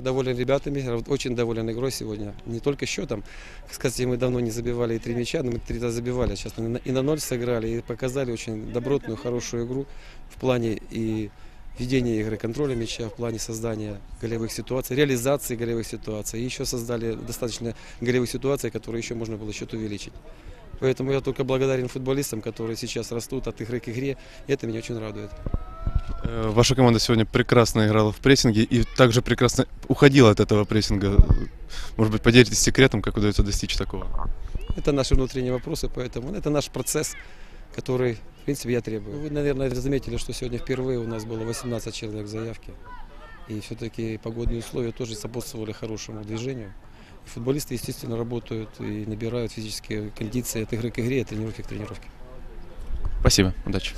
Доволен ребятами, очень доволен игрой сегодня. Не только счетом. Кстати, мы давно не забивали и три мяча, но мы три раза забивали. Сейчас на- и на ноль сыграли, и показали очень добротную, хорошую игру в плане и ведения игры, контроля мяча, в плане создания голевых ситуаций, реализации голевых ситуаций. И еще создали достаточно голевых ситуаций, которые еще можно было счет увеличить. Поэтому я только благодарен футболистам, которые сейчас растут от игры к игре, и это меня очень радует. Э, Ваша команда сегодня прекрасно играла в прессинге и также прекрасно уходила от этого прессинга. Может быть, поделитесь секретом, как удается достичь такого? Это наши внутренние вопросы, поэтому это наш процесс, который, в принципе, я требую. Вы, наверное, заметили, что сегодня впервые у нас было 18 человек в заявке. И все-таки погодные условия тоже сопутствовали хорошему движению. Футболисты, естественно, работают и набирают физические кондиции от игры к игре, от тренировки к тренировке. Спасибо, удачи.